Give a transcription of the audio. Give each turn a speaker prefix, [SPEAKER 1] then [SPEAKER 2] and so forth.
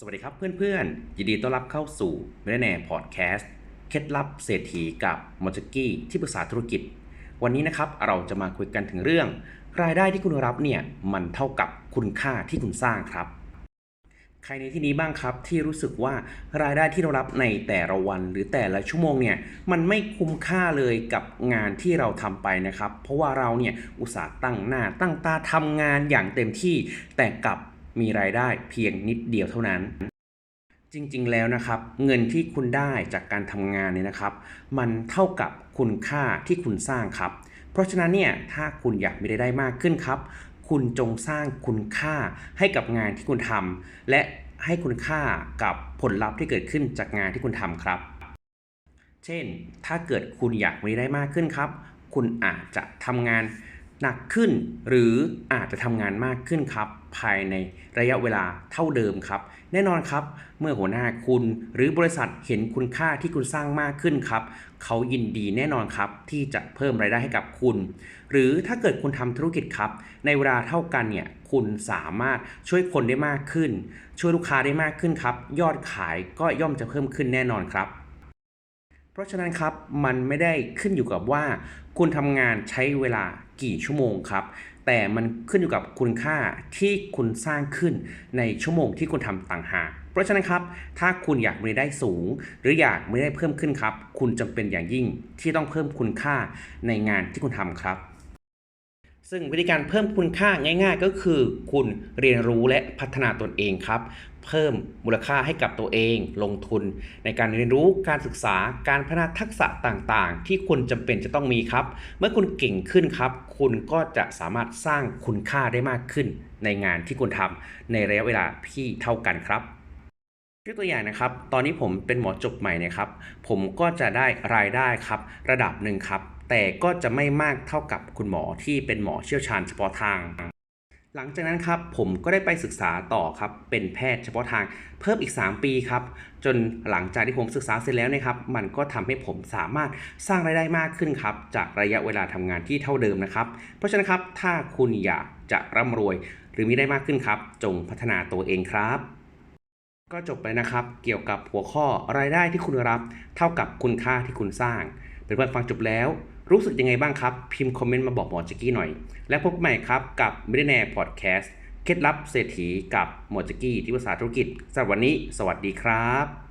[SPEAKER 1] สวัสดีครับเพื่อนๆ ยินดีต้อนรับเข้าสู่เมลแน่พอดแคสต์เคล็ดลับเศรษฐีกับมอจกี้ที่ปรึกษาธุรกิจ วันนี้นะครับเราจะมาคุยกันถึงเรื่อง รายได้ที่คุณรับเนี่ยมันเท่ากับคุณค่าที่คุณสร้างครับ ใครในที่นี้บ้างครับที่รู้สึกว่ารายได้ที่เรารับในแต่ละวัน หรือแต่ละชั่วโมงเนี่ยมันไม่คุ้มค่าเลยกับงานที่เราทำไปนะครับ เพราะว่าเราเนี่ยอุตส่าห์ตั้งหน้าตั้งตาทำงานอย่างเต็มที่แต่กับ มีรายได้เพียงนิดเดียวเท่านั้น จริงๆแล้วนะครับ เงินที่คุณได้จากการทำงานเนี่ยนะครับ มันเท่ากับคุณค่าที่คุณสร้างครับ เพราะฉะนั้นเนี่ยถ้าคุณอยากมีรายได้มากขึ้นครับ คุณจงสร้างคุณค่าให้กับงานที่คุณทำและให้คุณค่ากับผลลัพธ์ที่เกิดขึ้นจากงานที่คุณทำครับ เช่น ถ้าเกิดคุณอยากมีรายได้มากขึ้นครับ คุณอาจจะทำงาน หนักขึ้น หรืออาจจะทำงานมากขึ้นครับ ภายในระยะเวลาเท่าเดิมครับ แน่นอนครับ เมื่อหัวหน้าคุณหรือบริษัทเห็นคุณค่าที่คุณสร้างมากขึ้นครับ เขายินดีแน่นอนครับ ที่จะเพิ่มรายได้ให้กับคุณ หรือถ้าเกิดคุณทำธุรกิจครับ ในเวลาเท่ากันเนี่ยคุณสามารถช่วยคนได้มากขึ้น ช่วยลูกค้าได้มากขึ้นครับ ยอดขายก็ย่อมจะเพิ่มขึ้นแน่นอนครับเพราะฉะนั้นครับมันไม่ได้ขึ้นอยู่กับว่า คุณทำงานใช้เวลา กี่ชั่วโมงครับ แต่มันขึ้นอยู่กับคุณค่าที่คุณสร้างขึ้นในชั่วโมงที่คุณทำต่างหากเพราะฉะนั้นครับ ถ้าคุณอยากมีรายได้สูง หรืออยากมีรายได้เพิ่มขึ้นครับ คุณจำเป็นอย่างยิ่งที่ต้องเพิ่มคุณค่าในงานที่คุณทำครับ ซึ่งวิธีการเพิ่มคุณค่าง่าย ๆ ก็คือคุณเรียนรู้และพัฒนาตนเองครับ เพิ่มมูลค่าให้กับตัวเอง ลงทุน ในการเรียนรู้การศึกษาการพัฒนาทักษะต่างๆ ที่คุณจำเป็นจะต้องมีครับ เมื่อคุณเก่งขึ้นครับ คุณก็จะสามารถสร้างคุณค่าได้มากขึ้น ในงานที่คุณทำในระยะเวลาที่เท่ากันครับ ยกตัวอย่างนะครับ ตอนนี้ผมเป็นหมอจบใหม่นี่ยครับ ผมก็จะได้รายได้ครับ ระดับหนึ่งครับ แต่ก็จะไม่มากเท่ากับคุณหมอที่เป็นหมอเชี่ยวชาญเฉพาะทาง หลังจากนั้นครับ ผมก็ได้ไปศึกษาต่อครับ เป็นแพทย์เฉพาะทาง เพิ่มอีก 3 ปีครับ จนหลังจากที่ผมศึกษาเสร็จแล้วนะครับ มันก็ทำให้ผมสามารถสร้างรายได้มากขึ้นครับ จากระยะเวลาทำงานที่เท่าเดิมนะครับ เพราะฉะนั้นครับ ถ้าคุณอยากจะร่ำรวย หรือมีได้มากขึ้นครับ จงพัฒนาตัวเองครับ ก็จบไปนะครับ เกี่ยวกับหัวข้อรายได้ที่คุณรับ เท่ากับคุณค่าที่คุณสร้างเพื่อนๆฟังจบแล้ว รู้สึกยังไงบ้างครับ พิมพ์คอมเมนต์มาบอกหมอจิกกี้หน่อย และพบใหม่ครับกับมิเดแนร์พอดแคสต์เคล็ดลับเศรษฐีกับหมอจิกกี้ที่ภาษาธุรกิจสำหรับวันนี้ สวัสดีครับ